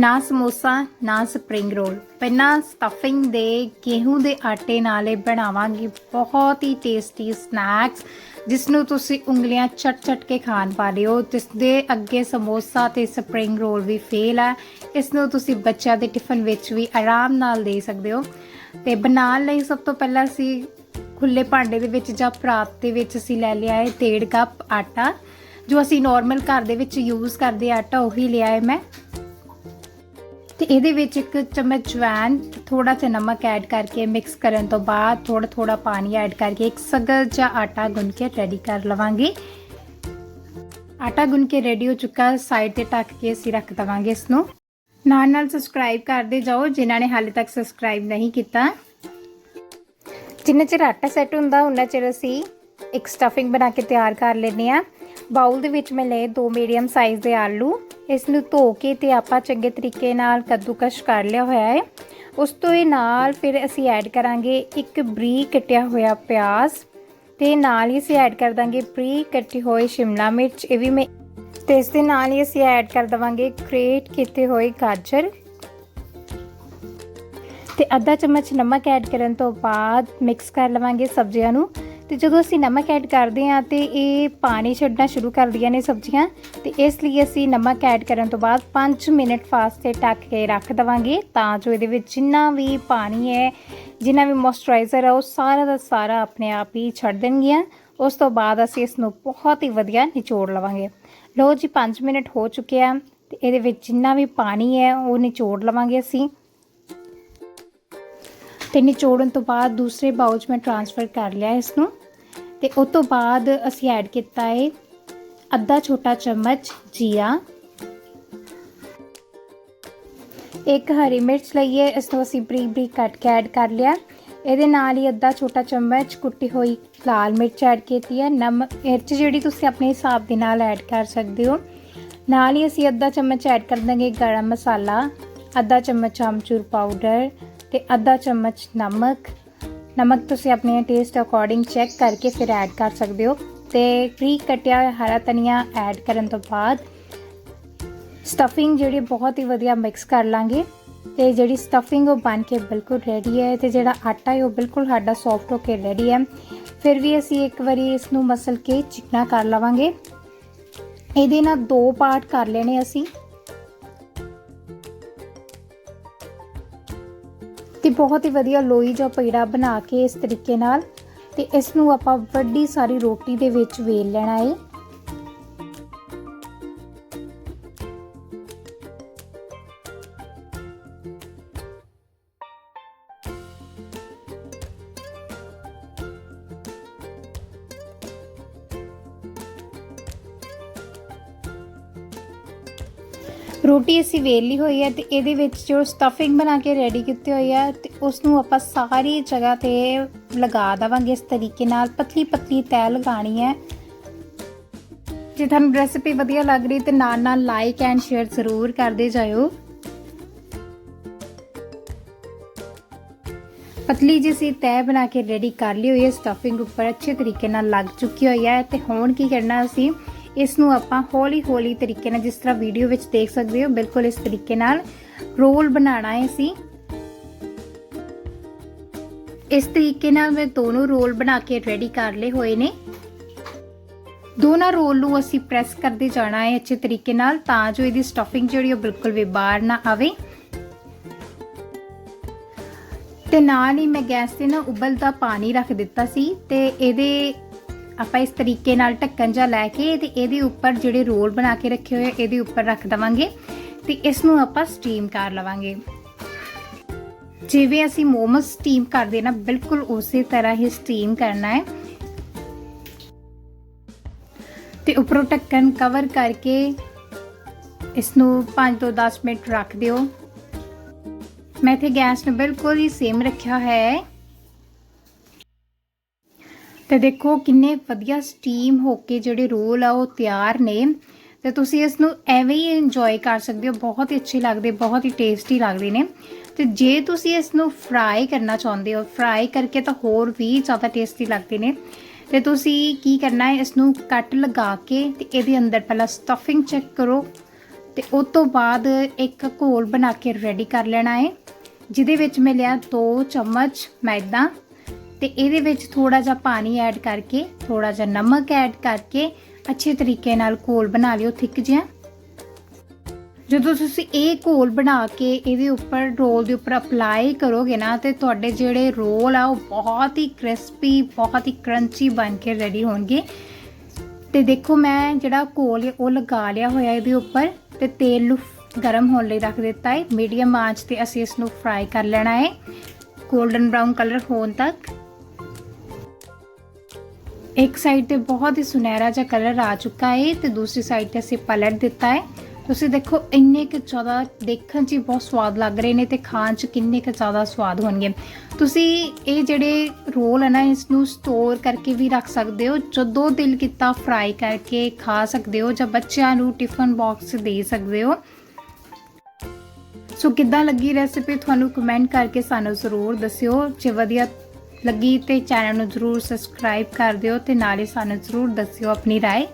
ਨਾ ਸਮੋਸਾ, ਨਾ spring roll. ਪਹਿਲਾਂ ਸਟਫਿੰਗ ਦੇ ਗੇਹੂੰ ਦੇ ਆਟੇ ਨਾਲ ਇਹ ਬਣਾਵਾਂਗੇ। ਬਹੁਤ ਹੀ ਟੇਸਟੀ ਸਨੈਕਸ ਜਿਸ ਨੂੰ ਤੁਸੀਂ ਉਂਗਲੀਆਂ ਚਟ-ਚਟ ਕੇ ਖਾਣ ਪਾ ਹੋ। ਜਿਸ ਦੇ ਅੱਗੇ ਸਮੋਸਾ ਤੇ ਸਪਰਿੰਗ ਰੋਲ ਵੀ ਫੇਲ ਹੈ। ਇਸ ਨੂੰ ਤੁਸੀਂ ਬੱਚਿਆਂ ਦੇ ਟਿਫਨ ਵਿੱਚ ਵੀ ਆਰਾਮ ਨਾਲ ਦੇ ਸਕਦੇ ਹੋ। ਤੇ ਬਣਾਉਣ ਲਈ ਸਭ ਤੋਂ ਪਹਿਲਾਂ ਅਸੀਂ ਖੁੱਲੇ ਭਾਂਡੇ ਦੇ ਵਿੱਚ ਜਾਂ ਪਰਾਤ ਦੇ ਵਿੱਚ ਅਸੀਂ ਲੈ ਲਿਆ ਹੈ 1.5 ਕੱਪ ਆਟਾ। ਜੋ ਅਸੀਂ ਨਾਰਮਲ ਘਰ ਦੇ ਵਿੱਚ ਯੂਜ਼ ਕਰਦੇ ਆਟਾ ਉਹੀ ਲਿਆ ਹੈ ਮੈਂ। ਤੇ ਇਹਦੇ ਵਿੱਚ ਇੱਕ ਚਮਚ ਜਵੈਨ ਥੋੜਾ ਜਿਹਾ ਨਮਕ ਐਡ ਕਰਕੇ ਮਿਕਸ ਕਰਨ ਤੋਂ ਬਾਅਦ ਥੋੜਾ ਥੋੜਾ ਪਾਣੀ ਐਡ ਕਰਕੇ ਇੱਕ ਸਗਲ ਜਿਹਾ ਆਟਾ ਗੁੰਨ ਕੇ ਰੈਡੀ ਕਰ ਲਵਾਂਗੇ। ਆਟਾ ਗੁੰਨ ਕੇ ਰੈਡੀ ਹੋ ਚੁੱਕਾ ਸਾਈਡ ਤੇ ਢੱਕ ਕੇ ਅਸੀਂ ਰੱਖ ਦਵਾਂਗੇ ਇਸ ਨੂੰ ਨਾਲ ਨਾਲ ਸਬਸਕ੍ਰਾਈਬ ਕਰਦੇ ਜਾਓ, ਜਿਨ੍ਹਾਂ ਨੇ ਹਾਲੇ ਤੱਕ ਸਬਸਕ੍ਰਾਈਬ ਨਹੀਂ ਕੀਤਾ। ਜਿੰਨਾ ਚਿਰ ਆਟਾ ਸੈੱਟ ਹੁੰਦਾ ਉਹਨਾਂ ਚਿਰ ਅਸੀਂ ਇੱਕ ਸਟਫਿੰਗ ਬਣਾ ਕੇ ਤਿਆਰ ਕਰ ਲੈਨੇ ਆ ਬਾਉਲ ਦੇ ਵਿੱਚ ਮੈਂ ਲਏ ਦੋ ਮੀਡੀਅਮ ਸਾਈਜ਼ ਦੇ ਆਲੂ। ਇਸ ਨੂੰ ਧੋ ਕੇ ਤੇ ਆਪਾਂ ਚੰਗੇ ਤਰੀਕੇ ਨਾਲ ਕੱਦੂਕਸ਼ ਕਰ ਲਿਆ ਹੋਇਆ ਹੈ। ਉਸ ਤੋਂ ਇਹ ਨਾਲ ਫਿਰ ਅਸੀਂ ਐਡ ਕਰਾਂਗੇ ਇੱਕ ਬਰੀਕ ਕੱਟਿਆ ਹੋਇਆ ਪਿਆਜ਼ ਤੇ ਨਾਲ ਹੀ ਅਸੀਂ ਐਡ ਕਰ ਦਾਂਗੇ ਬਰੀਕ ਕੱਟੀ ਹੋਈ ਸ਼ਿਮਲਾ ਮਿਰਚ, ਇਹ ਵੀ ਮੈਂ ਤੇ ਇਸ ਦੇ ਨਾਲ ਹੀ ਅਸੀਂ ਐਡ ਕਰ ਦਵਾਂਗੇ ਗ੍ਰੇਟ ਕੀਤੇ ਹੋਏ ਗਾਜਰ। ਤੇ ਅੱਧਾ ਚਮਚ ਨਮਕ ਐਡ ਕਰਨ ਤੋਂ ਬਾਅਦ ਮਿਕਸ ਕਰ ਲਵਾਂਗੇ ਸਬਜ਼ੀਆਂ ਨੂੰ। ਤੇ ਜਦੋਂ ਅਸੀਂ ਨਮਕ ਐਡ ਕਰਦੇ ਹਾਂ ਤੇ ਇਹ ਪਾਣੀ ਛੱਡਣਾ ਸ਼ੁਰੂ ਕਰਦੀਆਂ ਨੇ ਸਬਜ਼ੀਆਂ, ਤੇ ਇਸ ਲਈ ਅਸੀਂ ਨਮਕ ਐਡ ਕਰਨ ਤੋਂ ਬਾਅਦ 5 ਮਿੰਟ ਵਾਸਤੇ ਢੱਕ ਕੇ ਰੱਖ ਦਵਾਂਗੇ ਤਾਂ ਜੋ ਇਹਦੇ ਵਿੱਚ ਜਿੰਨਾ ਵੀ ਪਾਣੀ ਹੈ, ਜਿੰਨਾ ਵੀ ਮੋਇਸਚਰਾਈਜ਼ਰ ਹੈ, ਉਹ ਸਾਰਾ ਦਾ ਸਾਰਾ ਆਪਣੇ ਆਪ ਹੀ ਛੱਡ ਦੇਣਗੀਆਂ। ਉਸ ਤੋਂ ਬਾਅਦ ਅਸੀਂ ਇਸ ਨੂੰ ਬਹੁਤ ਹੀ ਵਧੀਆ ਨਿਚੋੜ ਲਵਾਂਗੇ। ਲਓ ਜੀ 5 ਮਿੰਟ ਹੋ ਚੁੱਕੇ ਆ ਤੇ ਇਹਦੇ ਵਿੱਚ ਜਿੰਨਾ ਵੀ ਪਾਣੀ ਹੈ, ਉਹ ਨਿਚੋੜ ਲਵਾਂਗੇ ਅਸੀਂ। ਤੇ ਨਿਚੋੜਨ ਤੋਂ ਬਾਅਦ ਦੂਸਰੇ ਬਾਉਲ 'ਚ ਮੈਂ ਟ੍ਰਾਂਸਫਰ ਕਰ ਲਿਆ ਇਸ ਨੂੰ ਤੇ ਉਸ ਤੋਂ ਬਾਅਦ ਅਸੀਂ ਐਡ ਕੀਤਾ ਹੈ ਅੱਧਾ ਛੋਟਾ ਚਮਚ ਜੀਰਾ। ਇੱਕ ਹਰੀ ਮਿਰਚ ਲਈਏ ਇਸ ਨੂੰ ਅਸੀਂ ਬਰੀਕ ਬਰੀਕ ਕੱਟ ਕੇ ਐਡ ਕਰ ਲਿਆ। ਇਹਦੇ ਨਾਲ ਹੀ ਅੱਧਾ ਛੋਟਾ ਚਮਚ ਕੁੱਟੀ ਹੋਈ ਲਾਲ ਮਿਰਚ ਐਡ ਕੀਤੀ ਹੈ। ਨਮਕ, ਮਿਰਚ ਜਿਹੜੀ ਤੁਸੀਂ ਆਪਣੇ ਹਿਸਾਬ ਦੇ ਨਾਲ ਐਡ ਕਰ ਸਕਦੇ ਹੋ। ਨਾਲ ਹੀ ਅਸੀਂ ਅੱਧਾ ਚਮਚ ਐਡ ਕਰ ਦਾਂਗੇ ਗਰਮ ਮਸਾਲਾ, ਅੱਧਾ ਚਮਚ ਆਮਚੂਰ ਪਾਊਡਰ ਤੇ ਅੱਧਾ ਚਮਚ ਨਮਕ ਨਮਕ ਤੁਸੀਂ ਆਪਣੇ ਟੇਸਟ ਅਕੋਰਡਿੰਗ ਚੈੱਕ ਕਰਕੇ ਫਿਰ ਐਡ ਕਰ ਸਕਦੇ ਹੋ ਤੇ ਫ੍ਰੀ ਕਟਿਆ ਹੋਇਆ ਹਰਾ ਧਨੀਆ ਐਡ ਕਰਨ ਤੋਂ ਬਾਅਦ ਸਟਫਿੰਗ ਜਿਹੜੀ ਬਹੁਤ ਹੀ ਵਧੀਆ ਮਿਕਸ ਕਰ ਲਾਂਗੇ ਤੇ ਜਿਹੜੀ ਸਟਫਿੰਗ ਉਹ ਬਣ ਕੇ ਬਿਲਕੁਲ ਰੈਡੀ ਹੈ ਤੇ ਜਿਹੜਾ ਆਟਾ ਹੈ ਉਹ ਬਿਲਕੁਲ ਸਾਡਾ ਸੌਫਟ ਹੋ ਕੇ ਰੈਡੀ ਹੈ। ਫਿਰ ਵੀ ਅਸੀਂ ਇੱਕ ਵਾਰੀ ਇਸ ਨੂੰ ਮਸਲ ਕੇ ਚਿਕਨਾ ਕਰ ਲਵਾਂਗੇ। ਇਹਦੇ ਨਾਲ ਦੋ ਪਾਰਟ ਕਰ ਲੈਣੇ ਅਸੀਂ। ਬਹੁਤ ਹੀ ਵਧੀਆ ਲੋਈ ਜਾਂ ਪੇੜਾ ਬਣਾ ਕੇ ਇਸ ਤਰੀਕੇ ਨਾਲ ਤੇ ਇਸ ਨੂੰ ਆਪਾਂ ਵੱਡੀ ਸਾਰੀ ਰੋਟੀ ਦੇ ਵਿੱਚ ਵੇਲ ਲੈਣਾ ਹੈ ਰੋਟੀ ਅਸੀਂ ਵੇਲੀ ਹੋਈ ਹੈ ਤੇ ਇਹਦੇ ਵਿੱਚ ਜੋ ਸਟਫਿੰਗ ਬਣਾ ਕੇ ਰੈਡੀ ਕੀਤੀ ਹੋਈ ਹੈ ਤੇ ਉਸ ਨੂੰ ਆਪਾਂ ਸਾਰੀ ਜਗ੍ਹਾ ਤੇ ਲਗਾ ਦਵਾਂਗੇ ਇਸ ਤਰੀਕੇ ਨਾਲ। ਪਤਲੀ ਪਤਲੀ ਤੈ ਲਗਾਣੀ ਹੈ। ਜੇ ਤੁਹਾਨੂੰ ਰੈਸਿਪੀ ਵਧੀਆ ਲੱਗ ਰਹੀ ਤੇ ਨਾਲ ਨਾਲ ਲਾਈਕ ਐਂਡ ਸ਼ੇਅਰ ਜ਼ਰੂਰ ਕਰਦੇ ਜਾਇਓ। ਪਤਲੀ ਜਿਹੀ ਸੀ ਤੈ ਬਣਾ ਕੇ ਰੈਡੀ ਕਰ ਲਈ ਹੋਈ ਹੈ। ਸਟਫਿੰਗ ਉੱਪਰ ਅੱਛੇ ਤਰੀਕੇ ਨਾਲ ਲੱਗ ਚੁੱਕੀ ਹੋਈ ਹੈ ਤੇ ਹੁਣ ਕੀ ਕਰਨਾ ਅਸੀਂ ਇਸ ਨੂੰ ਆਪਾਂ ਹੌਲੀ ਹੌਲੀ ਤਰੀਕੇ ਨਾਲ ਜਿਸ ਤਰ੍ਹਾਂ ਵੀਡੀਓ ਵਿੱਚ ਦੇਖ ਸਕਦੇ ਹੋ, ਬਿਲਕੁਲ ਇਸ ਤਰੀਕੇ ਨਾਲ ਰੋਲ ਬਣਾਉਣਾ ਹੈ ਅਸੀਂ। ਇਸ ਤਰੀਕੇ ਨਾਲ ਮੈਂ ਦੋਨੋਂ ਰੋਲ ਬਣਾ ਕੇ ਰੈਡੀ ਕਰ ਲਏ ਹੋਏ ਨੇ। ਦੋਨਾਂ ਰੋਲ ਨੂੰ ਅਸੀਂ ਪ੍ਰੈਸ ਕਰਦੇ ਜਾਣਾ ਹੈ ਅੱਛੇ ਤਰੀਕੇ ਨਾਲ ਤਾਂ ਜੋ ਇਹਦੀ ਸਟਫਿੰਗ ਜਿਹੜੀ ਉਹ ਬਿਲਕੁਲ ਵੀ ਬਾਹਰ ਨਾ ਆਵੇ। ਤੇ ਨਾਲ ਹੀ ਮੈਂ ਗੈਸ ਤੇ ਨਾ ਉਬਲਦਾ ਪਾਣੀ ਰੱਖ ਦਿੱਤਾ ਸੀ ਤੇ ਇਹਦੇ ਆਪਾਂ ਇਸ ਤਰੀਕੇ ਨਾਲ ਢੱਕਣ ਜਾ ਲੈ ਕੇ ਤੇ ਇਹਦੇ ਉੱਪਰ ਜਿਹੜੇ ਰੋਲ ਬਣਾ ਕੇ ਰੱਖੇ ਹੋਏ ਇਹਦੇ ਉੱਪਰ ਰੱਖ ਦਵਾਂਗੇ ਤੇ ਇਸ ਨੂੰ ਆਪਾਂ ਸਟੀਮ ਕਰ ਲਵਾਂਗੇ। ਜਿਵੇਂ ਅਸੀਂ ਮੋਮਸ ਸਟੀਮ ਕਰਦੇ ਨਾ, ਬਿਲਕੁਲ ਉਸੇ ਤਰ੍ਹਾਂ ਹੀ ਸਟੀਮ ਕਰਨਾ ਹੈ। ਤੇ ਉੱਪਰੋਂ ਢੱਕਣ ਕਵਰ ਕਰਕੇ ਇਸ ਨੂੰ 5 ਤੋਂ 10 ਮਿੰਟ ਰੱਖ ਦਿਓ। ਮੈਂ ਇੱਥੇ ਗੈਸ ਨੂੰ ਬਿਲਕੁਲ ਹੀ ਸੇਮ ਰੱਖਿਆ ਹੋਇਆ ਹੈ। ਤੇ ਦੇਖੋ ਕਿੰਨੇ ਵਧੀਆ ਸਟੀਮ ਹੋ ਕੇ ਜਿਹੜੇ ਰੋਲ ਆ ਉਹ ਤਿਆਰ ਨੇ। ਤੇ ਤੁਸੀਂ ਇਸ ਨੂੰ ਐਵੇਂ ਹੀ ਇੰਜੋਏ ਕਰ ਸਕਦੇ ਹੋ। ਬਹੁਤ ਹੀ ਅੱਛੇ ਲੱਗਦੇ, ਬਹੁਤ ਹੀ ਟੇਸਟੀ ਲੱਗਦੇ ਨੇ। ਤੇ ਜੇ ਤੁਸੀਂ ਇਸ ਨੂੰ ਫਰਾਈ ਕਰਨਾ ਚਾਹੁੰਦੇ ਹੋ ਫਰਾਈ ਕਰਕੇ ਤਾਂ ਹੋਰ ਵੀ ਜ਼ਿਆਦਾ ਟੇਸਟੀ ਲੱਗਦੇ ਨੇ। ਤੇ ਤੁਸੀਂ ਕੀ ਕਰਨਾ ਹੈ ਇਸ ਨੂੰ ਕੱਟ ਲਗਾ ਕੇ ਤੇ ਇਹਦੇ ਅੰਦਰ ਪਹਿਲਾਂ ਸਟਫਿੰਗ ਚੈੱਕ ਕਰੋ। ਤੇ ਉਸ ਤੋਂ ਬਾਅਦ ਇੱਕ ਘੋਲ ਬਣਾ ਕੇ ਰੈਡੀ ਕਰ ਲੈਣਾ ਹੈ, ਜਿਹਦੇ ਵਿੱਚ ਮੈਂ ਲਿਆ 2 ਚਮਚ ਮੈਦਾ। ਤੇ ਇਹਦੇ ਵਿੱਚ ਥੋੜਾ ਜਿਹਾ ਪਾਣੀ ਐਡ ਕਰਕੇ ਥੋੜਾ ਜਿਹਾ ਨਮਕ ਐਡ ਕਰਕੇ ਅੱਛੇ ਤਰੀਕੇ ਨਾਲ ਘੋਲ ਬਣਾ ਲਿਓ ਥਿੱਕ ਜਿਹਾ। ਜਦੋਂ ਤੁਸੀਂ ਇਹ ਘੋਲ ਬਣਾ ਕੇ ਇਹਦੇ ਉੱਪਰ ਰੋਲ ਦੇ ਉੱਪਰ ਅਪਲਾਈ ਕਰੋਗੇ ਨਾ, ਤੇ ਤੁਹਾਡੇ ਜਿਹੜੇ ਰੋਲ ਆ ਉਹ ਬਹੁਤ ਹੀ ਕ੍ਰਿਸਪੀ ਬਹੁਤ ਹੀ ਕਰੰਚੀ ਬਣ ਕੇ ਰੈਡੀ ਹੋਣਗੇ। ਤੇ ਦੇਖੋ ਮੈਂ ਜਿਹੜਾ ਘੋਲ ਹੈ ਉਹ ਲਗਾ ਲਿਆ ਹੋਇਆ ਇਹਦੇ ਉੱਪਰ, ਤੇ ਤੇਲ ਨੂੰ ਗਰਮ ਹੋਣ ਲਈ ਰੱਖ ਦਿੱਤਾ ਹੈ। ਮੀਡੀਅਮ ਆਂਚ ਤੇ ਅਸੀਂ ਇਸ ਨੂੰ ਫਰਾਈ ਕਰ ਲੈਣਾ ਹੈ। 골ਡਨ ਬ੍ਰਾਊਨ ਕਲਰ ਹੋਣ ਤੱਕ। ਇੱਕ ਸਾਈਡ ਤੇ ਬਹੁਤ ਹੀ ਸੁਨਹਿਰਾ ਜਿਹਾ ਕਲਰ ਆ ਚੁੱਕਾ ਹੈ ਤੇ ਦੂਸਰੀ ਸਾਈਡ ਤੇ ਅਸੀਂ ਪਲਟ ਦਿੱਤਾ ਹੈ ਤੁਸੀਂ ਦੇਖੋ ਇੰਨੇ ਕਿ ਜ਼ਿਆਦਾ ਦੇਖਣ 'ਚ ਹੀ ਬਹੁਤ ਸਵਾਦ ਲੱਗ ਰਹੇ ਨੇ ਤੇ ਖਾਣ 'ਚ ਕਿੰਨੇ ਕੁ ਜ਼ਿਆਦਾ ਸਵਾਦ ਹੋਣਗੇ ਤੁਸੀਂ ਇਹ ਜਿਹੜੇ ਰੋਲ ਹੈ ਨਾ ਇਸ ਨੂੰ ਸਟੋਰ ਕਰਕੇ ਵੀ ਰੱਖ ਸਕਦੇ ਹੋ ਜਦੋਂ ਦਿਲ ਕੀਤਾ ਫਰਾਈ ਕਰਕੇ ਖਾ ਸਕਦੇ ਹੋ ਜਾਂ ਬੱਚਿਆਂ ਨੂੰ ਟਿਫਨ ਬਾਕਸ ਦੇ ਸਕਦੇ ਹੋ ਸੋ ਕਿੱਦਾਂ ਲੱਗੀ ਰੈਸਿਪੀ ਤੁਹਾਨੂੰ ਕਮੈਂਟ ਕਰਕੇ ਸਾਨੂੰ ਜ਼ਰੂਰ ਦੱਸਿਓ ਜੇ ਵਧੀਆ ਲੱਗੀ ਤੇ ਚੈਨਲ ਨੂੰ ਜ਼ਰੂਰ ਸਬਸਕ੍ਰਾਈਬ ਕਰ ਦਿਓ ਤੇ ਨਾਲੇ ਸਾਨੂੰ ਜ਼ਰੂਰ ਦੱਸਿਓ ਆਪਣੀ رائے